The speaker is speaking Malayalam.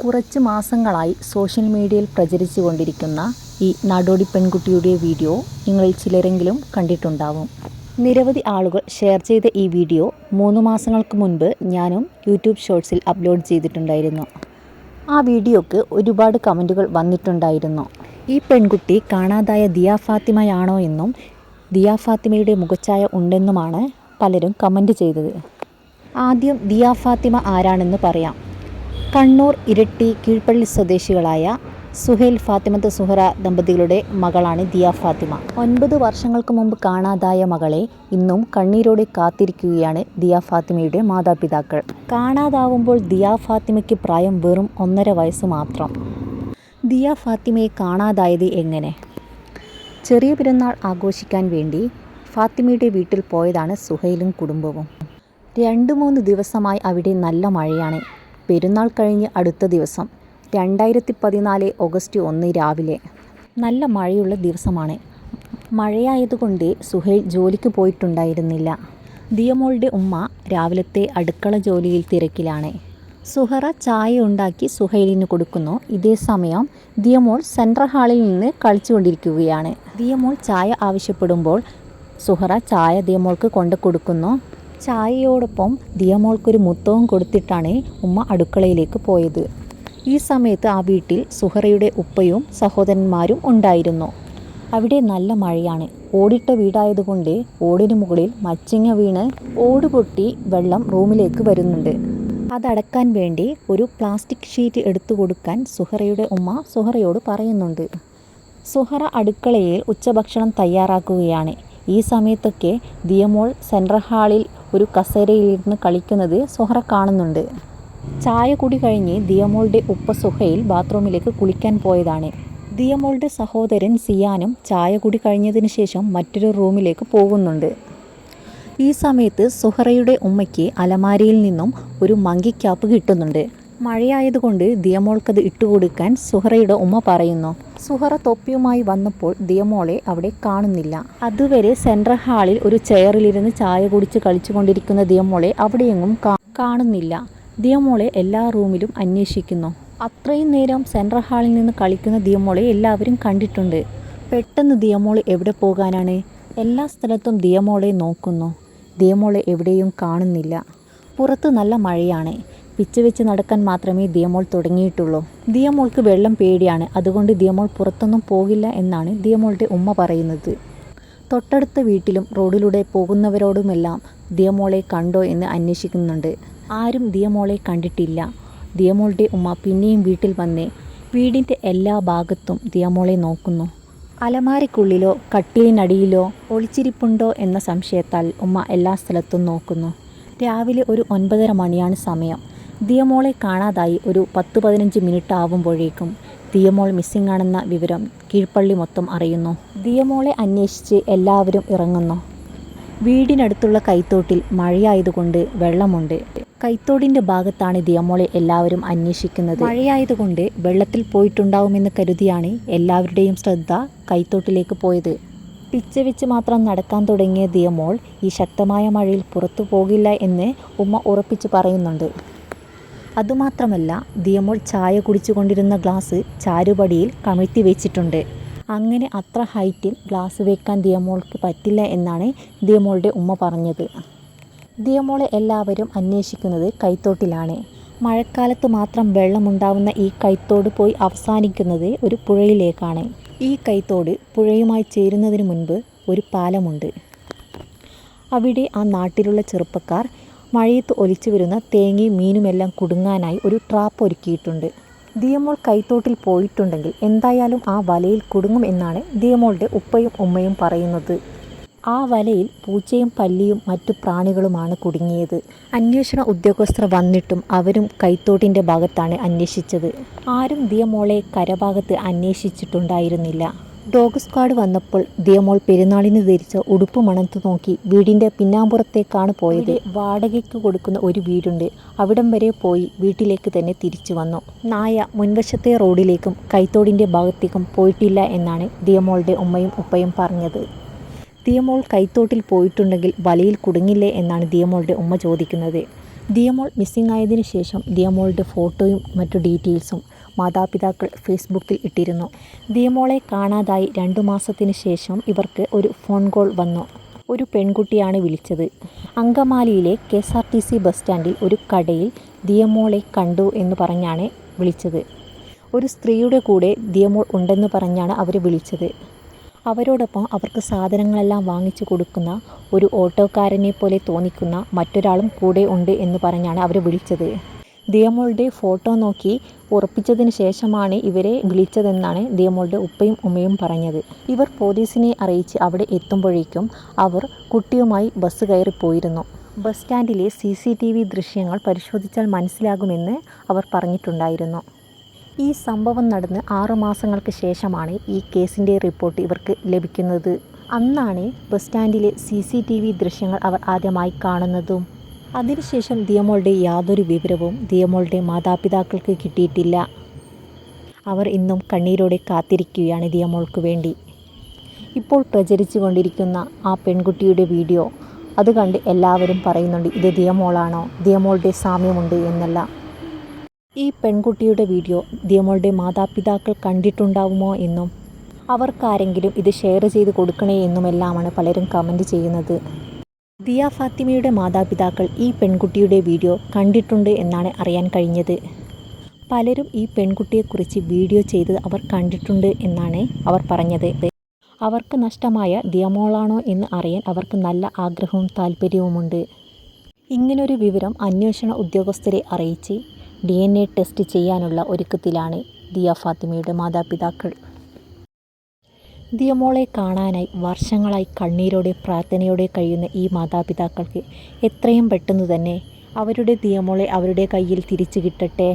കുറച്ച് മാസങ്ങളായി സോഷ്യൽ മീഡിയയിൽ പ്രചരിച്ചു കൊണ്ടിരിക്കുന്ന ഈ നാടോടി പെൺകുട്ടിയുടെ വീഡിയോ നിങ്ങളിൽ ചിലരെങ്കിലും കണ്ടിട്ടുണ്ടാവും. നിരവധി ആളുകൾ ഷെയർ ചെയ്ത ഈ വീഡിയോ മൂന്ന് മാസങ്ങൾക്ക് മുൻപ് ഞാനും യൂട്യൂബ് ഷോർട്സിൽ അപ്ലോഡ് ചെയ്തിട്ടുണ്ടായിരുന്നു. ആ വീഡിയോക്ക് ഒരുപാട് കമന്റുകൾ വന്നിട്ടുണ്ടായിരുന്നു. ഈ പെൺകുട്ടി കാണാതായ ദിയ ഫാത്തിമയാണോ എന്നും ദിയ ഫാത്തിമയുടെ മുഖച്ഛായ ഉണ്ടെന്നുമാണ് പലരും കമന്റ് ചെയ്തത്. ആദ്യം ദിയ ഫാത്തിമ ആരാണെന്ന് പറയാം. കണ്ണൂർ ഇരട്ടി കീഴ്പള്ളി സ്വദേശികളായ സുഹേൽ ഫാത്തിമത്ത് സുഹറ ദമ്പതികളുടെ മകളാണ് ദിയ ഫാത്തിമ. ഒൻപത് വർഷങ്ങൾക്ക് മുമ്പ് കാണാതായ മകളെ ഇന്നും കണ്ണീരോടെ കാത്തിരിക്കുകയാണ് ദിയ ഫാത്തിമയുടെ മാതാപിതാക്കൾ. കാണാതാവുമ്പോൾ ദിയ ഫാത്തിമയ്ക്ക് പ്രായം വെറും ഒന്നര വയസ്സ് മാത്രം. ദിയ ഫാത്തിമയെ കാണാതായത് എങ്ങനെ? ചെറിയ പിറന്നാൾ ആഘോഷിക്കാൻ വേണ്ടി ഫാത്തിമയുടെ വീട്ടിൽ പോയതാണ് സുഹൈലും കുടുംബവും. രണ്ട് മൂന്ന് ദിവസമായി അവിടെ നല്ല മഴയാണ്. പെരുന്നാൾ കഴിഞ്ഞ് അടുത്ത ദിവസം രണ്ടായിരത്തി പതിനാല് ഓഗസ്റ്റ് ഒന്ന് രാവിലെ. നല്ല മഴയുള്ള ദിവസമാണ്. മഴയായതുകൊണ്ട് സുഹൈൽ ജോലിക്ക് പോയിട്ടുണ്ടായിരുന്നില്ല. ദിയമോളുടെ ഉമ്മ രാവിലത്തെ അടുക്കള ജോലിയിൽ തിരക്കിലാണ്. സുഹറ ചായ ഉണ്ടാക്കി സുഹൈലിന് കൊടുക്കുന്നു. ഇതേ സമയം ദിയമോൾ സെൻട്രൽ ഹാളിൽ നിന്ന് കളിച്ചുകൊണ്ടിരിക്കുകയാണ്. ദിയമോൾ ചായ ആവശ്യപ്പെടുമ്പോൾ സുഹറ ചായ ദിയമോൾക്ക് കൊണ്ടു കൊടുക്കുന്നു. ചായയോടൊപ്പം ദിയമോൾക്കൊരു മുത്തവും കൊടുത്തിട്ടാണ് ഉമ്മ അടുക്കളയിലേക്ക് പോയത്. ഈ സമയത്ത് ആ വീട്ടിൽ സുഹറയുടെ ഉപ്പയും സഹോദരന്മാരും ഉണ്ടായിരുന്നു. അവിടെ നല്ല മഴയാണ്. ഓടിട്ട വീടായതുകൊണ്ട് ഓടിന് മുകളിൽ മച്ചിങ്ങ വീണ് ഓട് പൊട്ടി വെള്ളം റൂമിലേക്ക് വരുന്നുണ്ട്. അതടക്കാൻ വേണ്ടി ഒരു പ്ലാസ്റ്റിക് ഷീറ്റ് എടുത്തു കൊടുക്കാൻ സുഹറയുടെ ഉമ്മ സുഹറയോട് പറയുന്നുണ്ട്. സുഹറ അടുക്കളയിൽ ഉച്ചഭക്ഷണം തയ്യാറാക്കുകയാണ്. ഈ സമയത്തൊക്കെ ദിയമോൾ സെൻട്രൽ ഹാളിൽ ഒരു കസേരയിലിരുന്ന് കളിക്കുന്നത് സുഹറ കാണുന്നുണ്ട്. ചായ കുടി കഴിഞ്ഞ് ദിയമോളുടെ ഉപ്പ സുഹയിൽ ബാത്റൂമിലേക്ക് കുളിക്കാൻ പോയതാണ്. ദിയമോളുടെ സഹോദരൻ സിയാനും ചായ കുടി കഴിഞ്ഞതിന് ശേഷം മറ്റൊരു റൂമിലേക്ക് പോകുന്നുണ്ട്. ഈ സമയത്ത് സുഹറയുടെ ഉമ്മയ്ക്ക് അലമാരിയിൽ നിന്നും ഒരു മങ്കി മങ്കിക്യാപ്പ് കിട്ടുന്നുണ്ട്. മഴയായതുകൊണ്ട് ദിയമോൾക്കത് ഇട്ടുകൊടുക്കാൻ സുഹറയുടെ ഉമ്മ പറയുന്നു. സുഹറ തൊപ്പിയുമായി വന്നപ്പോൾ ദിയമോളെ അവിടെ കാണുന്നില്ല. അതുവരെ സെൻട്രൽ ഹാളിൽ ഒരു ചെയറിലിരുന്ന് ചായ കുടിച്ച് കളിച്ചുകൊണ്ടിരിക്കുന്ന ദിയമോളെ അവിടെയെങ്ങും കാണുന്നില്ല. ദിയമോളെ എല്ലാ റൂമിലും അന്വേഷിക്കുന്നു. അത്രയും നേരം സെൻട്രൽ ഹാളിൽ നിന്ന് കളിക്കുന്ന ദിയമോളെ എല്ലാവരും കണ്ടിട്ടുണ്ട്. പെട്ടെന്ന് ദിയമോൾ എവിടെ പോകാനാണ്? എല്ലാ സ്ഥലത്തും ദിയമോളെ നോക്കുന്നു. ദിയമോളെ എവിടെയും കാണുന്നില്ല. പുറത്ത് നല്ല മഴയാണ്. പിച്ച് വെച്ച് നടക്കാൻ മാത്രമേ ദിയമോൾ തുടങ്ങിയിട്ടുള്ളൂ. ദിയമോൾക്ക് വെള്ളം പേടിയാണ്. അതുകൊണ്ട് ദിയമോൾ പുറത്തൊന്നും പോകില്ല എന്നാണ് ദിയമോളുടെ ഉമ്മ പറയുന്നത്. തൊട്ടടുത്ത വീട്ടിലും റോഡിലൂടെ പോകുന്നവരോടുമെല്ലാം ദിയമോളെ കണ്ടോ എന്ന് അന്വേഷിക്കുന്നുണ്ട്. ആരും ദിയമോളെ കണ്ടിട്ടില്ല. ദിയമോളുടെ ഉമ്മ പിന്നെയും വീട്ടിൽ വന്ന് വീടിന്റെ എല്ലാ ഭാഗത്തും ദിയമോളെ നോക്കുന്നു. അലമാരയ്ക്കുള്ളിലോ കട്ടിലിനടിയിലോ ഒളിച്ചിരിപ്പുണ്ടോ എന്ന സംശയത്താൽ ഉമ്മ എല്ലാ സ്ഥലത്തും നോക്കുന്നു. രാവിലെ ഒരു ഒൻപതര മണിയാണ് സമയം. ദിയമോളെ കാണാതായി ഒരു പത്ത് പതിനഞ്ച് മിനിറ്റ് ആവുമ്പോഴേക്കും ദിയമോൾ മിസ്സിംഗ് ആണെന്ന വിവരം കീഴ്പള്ളി മൊത്തം അറിയുന്നു. ദിയമോളെ അന്വേഷിച്ച് എല്ലാവരും ഇറങ്ങുന്നു. വീടിനടുത്തുള്ള കൈത്തോട്ടിൽ മഴയായതുകൊണ്ട് വെള്ളമുണ്ട്. കൈത്തോടിന്റെ ഭാഗത്താണ് ദിയമോളെ എല്ലാവരും അന്വേഷിക്കുന്നത്. മഴയായതുകൊണ്ട് വെള്ളത്തിൽ പോയിട്ടുണ്ടാവുമെന്ന് കരുതിയാണ് എല്ലാവരുടെയും ശ്രദ്ധ കൈത്തോട്ടിലേക്ക് പോയത്. പിച്ച വെച്ച് മാത്രം നടക്കാൻ തുടങ്ങിയ ദിയമോൾ ഈ ശക്തമായ മഴയിൽ പുറത്തു പോകില്ല എന്ന് ഉമ്മ ഉറപ്പിച്ചു പറയുന്നുണ്ട്. അതുമാത്രമല്ല ദിയമോൾ ചായ കുടിച്ചുകൊണ്ടിരുന്ന ഗ്ലാസ് ചാരുപടിയിൽ കമിഴ്ത്തി വെച്ചിട്ടുണ്ട്. അങ്ങനെ അത്ര ഹൈറ്റിൽ ഗ്ലാസ് വെക്കാൻ ദിയമോൾക്ക് പറ്റില്ല എന്നാണ് ദിയമോളുടെ ഉമ്മ പറഞ്ഞത്. ദിയമോളെ എല്ലാവരും അന്വേഷിക്കുന്നത് കൈത്തോട്ടിലാണ്. മഴക്കാലത്ത് മാത്രം വെള്ളമുണ്ടാവുന്ന ഈ കൈത്തോട് പോയി അവസാനിക്കുന്നത് ഒരു പുഴയിലേക്കാണ്. ഈ കൈത്തോട് പുഴയുമായി ചേരുന്നതിന് മുൻപ് ഒരു പാലമുണ്ട്. അവിടെ ആ നാട്ടിലുള്ള ചെറുപ്പക്കാർ മഴയത്ത് ഒലിച്ചു വരുന്ന തേങ്ങയും മീനുമെല്ലാം കുടുങ്ങാനായി ഒരു ട്രാപ്പ് ഒരുക്കിയിട്ടുണ്ട്. ദിയമോൾ കൈത്തോട്ടിൽ പോയിട്ടുണ്ടെങ്കിൽ എന്തായാലും ആ വലയിൽ കുടുങ്ങും എന്നാണ് ദിയമോളുടെ ഉപ്പയും ഉമ്മയും പറയുന്നത്. ആ വലയിൽ പൂച്ചയും പല്ലിയും മറ്റു പ്രാണികളുമാണ് കുടുങ്ങിയത്. അന്വേഷണ ഉദ്യോഗസ്ഥർ വന്നിട്ടും അവരും കൈത്തോട്ടിന്റെ ഭാഗത്താണ് അന്വേഷിച്ചത്. ആരും ദിയമോളെ കരഭാഗത്ത് അന്വേഷിച്ചിട്ടുണ്ടായിരുന്നില്ല. ഡോഗ് സ്ക്വാഡ് വന്നപ്പോൾ ദിയമോൾ പെരുന്നാളിന് ധരിച്ച ഉടുപ്പ് മണത്തു നോക്കി വീടിന്റെ പിന്നാമ്പുറത്തേക്കാണ് പോയത്. വാടകയ്ക്ക് കൊടുക്കുന്ന ഒരു വീടുണ്ട്. അവിടം വരെ പോയി വീട്ടിലേക്ക് തന്നെ തിരിച്ചു വന്നു. നായ മുൻവശത്തെ റോഡിലേക്കും കൈത്തോടിന്റെ ഭാഗത്തേക്കും പോയിട്ടില്ല എന്നാണ് ദിയമോളുടെ ഉമ്മയും ഉപ്പയും പറഞ്ഞത്. ദിയമോൾ കൈത്തോട്ടിൽ പോയിട്ടുണ്ടെങ്കിൽ വലയിൽ കുടുങ്ങില്ലേ എന്നാണ് ദിയമോളുടെ ഉമ്മ ചോദിക്കുന്നത്. ദിയമോൾ മിസ്സിംഗ് ആയതിനു ശേഷം ദിയമോളുടെ ഫോട്ടോയും മറ്റു ഡീറ്റെയിൽസും മാതാപിതാക്കൾ ഫേസ്ബുക്കിൽ ഇട്ടിരുന്നു. ദിയമോളെ കാണാതായി രണ്ടു മാസത്തിന് ശേഷം ഇവർക്ക് ഒരു ഫോൺ കോൾ വന്നു. ഒരു പെൺകുട്ടിയാണ് വിളിച്ചത്. അങ്കമാലിയിലെ K S R T C bus സ്റ്റാൻഡിൽ ഒരു കടയിൽ ദിയമോളെ കണ്ടു എന്ന് പറഞ്ഞാണ് വിളിച്ചത്. ഒരു സ്ത്രീയുടെ കൂടെ ദിയമോൾ ഉണ്ടെന്ന് പറഞ്ഞാണ് അവർ വിളിച്ചത്. അവരോടൊപ്പം അവർക്ക് സാധനങ്ങളെല്ലാം വാങ്ങിച്ചു കൊടുക്കുന്ന ഒരു ഓട്ടോക്കാരനെ പോലെ തോന്നിക്കുന്ന മറ്റൊരാളും കൂടെ ഉണ്ട് എന്ന് പറഞ്ഞാണ് അവർ വിളിച്ചത്. ദിയമോളുടെ ഫോട്ടോ നോക്കി ഉറപ്പിച്ചതിന് ശേഷമാണ് ഇവരെ വിളിച്ചതെന്നാണ് ദിയമോളുടെ ഉപ്പയും ഉമ്മയും പറഞ്ഞത്. ഇവർ പോലീസിനെ അറിയിച്ച് അവിടെ എത്തുമ്പോഴേക്കും അവർ കുട്ടിയുമായി ബസ് കയറിപ്പോയിരുന്നു ബസ് സ്റ്റാൻഡിലെ സി സി ടി വി ദൃശ്യങ്ങൾ പരിശോധിച്ചാൽ മനസ്സിലാകുമെന്ന് അവർ പറഞ്ഞിട്ടുണ്ടായിരുന്നു. ഈ സംഭവം നടന്ന് ആറു മാസങ്ങൾക്ക് ശേഷമാണ് ഈ കേസിന്റെ റിപ്പോർട്ട് ഇവർക്ക് ലഭിക്കുന്നത്. അന്നാണ് ബസ് സ്റ്റാൻഡിലെ സി സി ടി വി ദൃശ്യങ്ങൾ അവർ ആദ്യമായി കാണുന്നതും അതിനുശേഷം ദിയമോളുടെ യാതൊരു വിവരവും ദിയമോളുടെ മാതാപിതാക്കൾക്ക് കിട്ടിയിട്ടില്ല. അവർ ഇന്നും കണ്ണീരോടെ കാത്തിരിക്കുകയാണ് ദിയമോൾക്ക് വേണ്ടി. ഇപ്പോൾ പ്രചരിച്ചു കൊണ്ടിരിക്കുന്ന ആ പെൺകുട്ടിയുടെ വീഡിയോ അത് കണ്ട് എല്ലാവരും പറയുന്നുണ്ട് ഇത് ദിയമോളാണോ? ദിയമോളുടെ സാമ്യമുണ്ട് എന്നല്ല. ഈ പെൺകുട്ടിയുടെ വീഡിയോ ദിയമോളുടെ മാതാപിതാക്കൾ കണ്ടിട്ടുണ്ടാവുമോ എന്നും അവർക്കാരെങ്കിലും ഇത് ഷെയർ ചെയ്ത് കൊടുക്കണേ എന്നുമെല്ലാമാണ് പലരും കമന്റ് ചെയ്യുന്നത്. ദിയ ഫാത്തിമയുടെ മാതാപിതാക്കൾ ഈ പെൺകുട്ടിയുടെ വീഡിയോ കണ്ടിട്ടുണ്ട് എന്നാണ് അറിയാൻ കഴിഞ്ഞത്. പലരും ഈ പെൺകുട്ടിയെക്കുറിച്ച് വീഡിയോ ചെയ്ത് അവർ കണ്ടിട്ടുണ്ട് എന്നാണ് അവർ പറഞ്ഞത്. അവർക്ക് നഷ്ടമായ ദിയമോളാണോ എന്ന് അറിയാൻ അവർക്ക് നല്ല ആഗ്രഹവും താല്പര്യവുമുണ്ട് ഇങ്ങനൊരു വിവരം അന്വേഷണ ഉദ്യോഗസ്ഥരെ അറിയിച്ച് ഡി ടെസ്റ്റ് ചെയ്യാനുള്ള ഒരുക്കത്തിലാണ് ദിയ ഫാത്തിമയുടെ മാതാപിതാക്കൾ. ദിയമോളെ കാണാനായി വർഷങ്ങളായി കണ്ണീരോടെ പ്രാർത്ഥനയോടെ കഴിയുന്ന ഈ മാതാപിതാക്കൾക്ക് എത്രയും പെട്ടെന്ന് തന്നെ അവരുടെ ദിയമോളെ അവരുടെ കയ്യിൽ തിരിച്ചു കിട്ടട്ടെ.